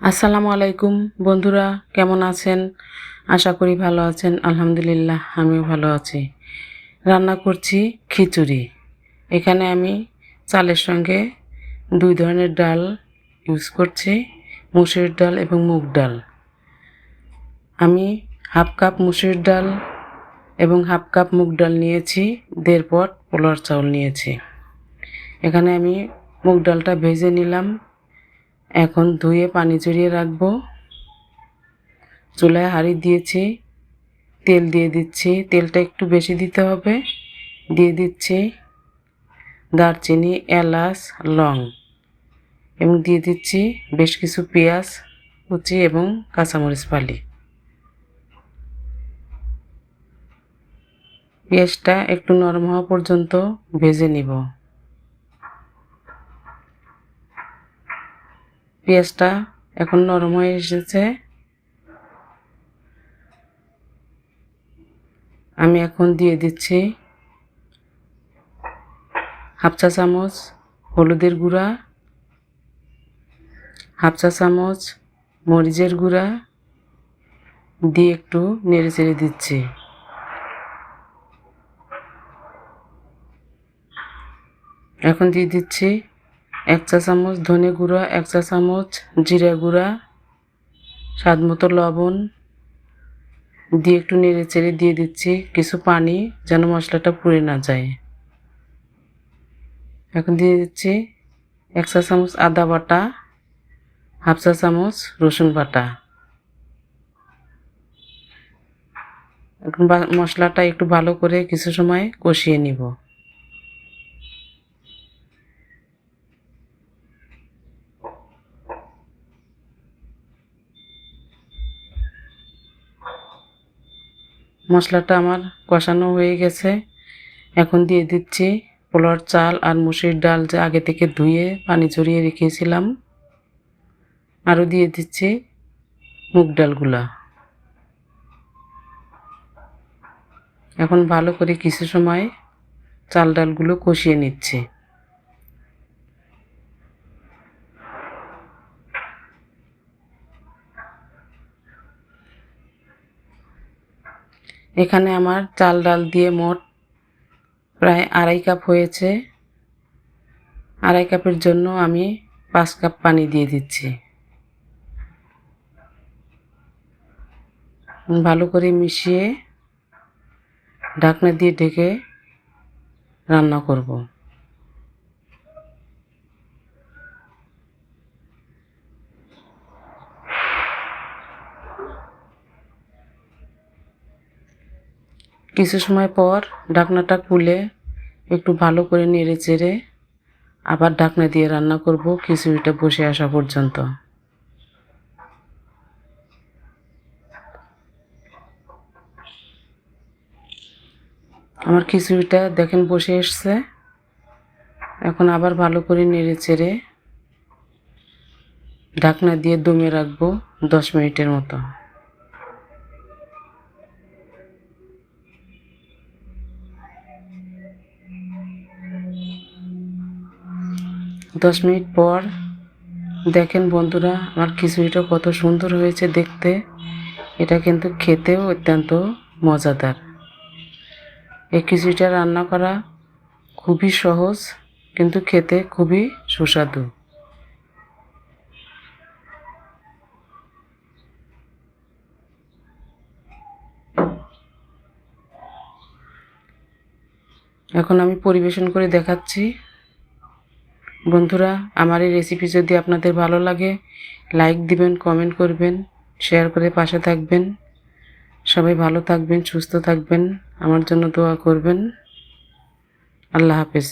আসসালামু আলাইকুম, বন্ধুরা, কেমন আছেন? আশা করি ভালো আছেন, আলহামদুলিল্লাহ, আমিও ভালো আছি। রান্না করছি খিচুড়ি। এখানে আমি চালের সঙ্গে দুই ধরনের ডাল ইউজ করছি মুসুরির ডাল এবং মুগ ডাল। আমি হাফ কাপ মুসুরির ডাল এবং হাফ কাপ মুগ ডাল নিয়েছি, দেড় পট পোলার চাউল নিয়েছি। এখানে আমি মুগ ডালটা ভেজে নিলাম। এখন ধুয়ে পানি জড়িয়ে রাখব। চুলায় হাঁড়ি দিয়েছি, তেল দিয়ে দিচ্ছি। তেলটা একটু বেশি দিতে হবে। দিয়ে দিচ্ছি দারচিনি, এলাচ, লং এবং দিয়ে দিচ্ছি বেশ কিছু পেঁয়াজ, কুচি এবং কাঁচামরিচ ফালি পেঁয়াজটা একটু নরম হওয়া পর্যন্ত ভেজে নিব। পেঁয়াজটা এখন নরম হয়ে এসেছে। আমি এখন দিয়ে দিচ্ছি হাফ চা চামচ হলুদের গুঁড়া, হাফ চা চামচ মরিচের গুঁড়া দিয়ে একটু নেড়ে চেড়ে দিচ্ছি। এখন দিয়ে দিচ্ছি এক চা চামচ ধনে গুঁড়া, এক চা চামচ জিরা গুঁড়া, স্বাদ মতো লবণ দিয়ে একটু নেড়ে চেড়ে দিয়ে দিচ্ছি, কিছু পানি যেন মশলাটা পুড়ে না যায়। এখন দিয়ে দিচ্ছি এক চা চামচ আদা বাটা, হাফ চা চামচ রসুন বাটা। এখন মশলাটা একটু ভালো করে কিছু সময় কষিয়ে নিব। মশলাটা আমার কষানো হয়ে গেছে। এখন দিয়ে দিচ্ছি পোলার চাল আর মুসুরির ডাল যে আগে থেকে ধুয়ে, পানি ঝরিয়ে রেখেছিলাম। আরও দিয়ে দিচ্ছি মুগ ডালগুলা। এখন ভালো করে কিছু সময় চাল ডালগুলো কষিয়ে নিচ্ছি। এখানে আমার চাল ডাল দিয়ে মোট প্রায় আড়াই কাপ হয়েছে। আড়াই কাপের জন্য আমি পাঁচ কাপ পানি দিয়ে দিচ্ছি। ভালো করে মিশিয়ে ঢাকনা দিয়ে ঢেকে রান্না করব। কিছু সময় পর ঢাকনাটা খুলে একটু ভালো করে নেড়ে চেড়ে আবার ঢাকনা দিয়ে রান্না করব খিচুড়িটা বসে আসা পর্যন্ত। আমার খিচুড়িটা দেখেন বসে এসছে। এখন আবার ভালো করে নেড়ে চেড়ে ঢাকনা দিয়ে দমে রাখব দশ মিনিটের মতো। দশ মিনিট পর দেখেন বন্ধুরা, আমার খিচুড়িটা কত সুন্দর হয়েছে দেখতে। এটা কিন্তু খেতেও অত্যন্ত মজাদার। এই খিচুড়িটা রান্না করা খুবই সহজ, কিন্তু খেতে খুবই সুস্বাদু। এখন আমি পরিবেশন করে দেখাচ্ছি। বন্ধুরা, আমার এই রেসিপি যদি আপনাদের ভালো লাগে লাইক দিবেন কমেন্ট করবেন শেয়ার করে পাশে থাকবেন। সবাই ভালো থাকবেন, সুস্থ থাকবেন, আমার জন্য দোয়া করবেন। আল্লাহ হাফেজ।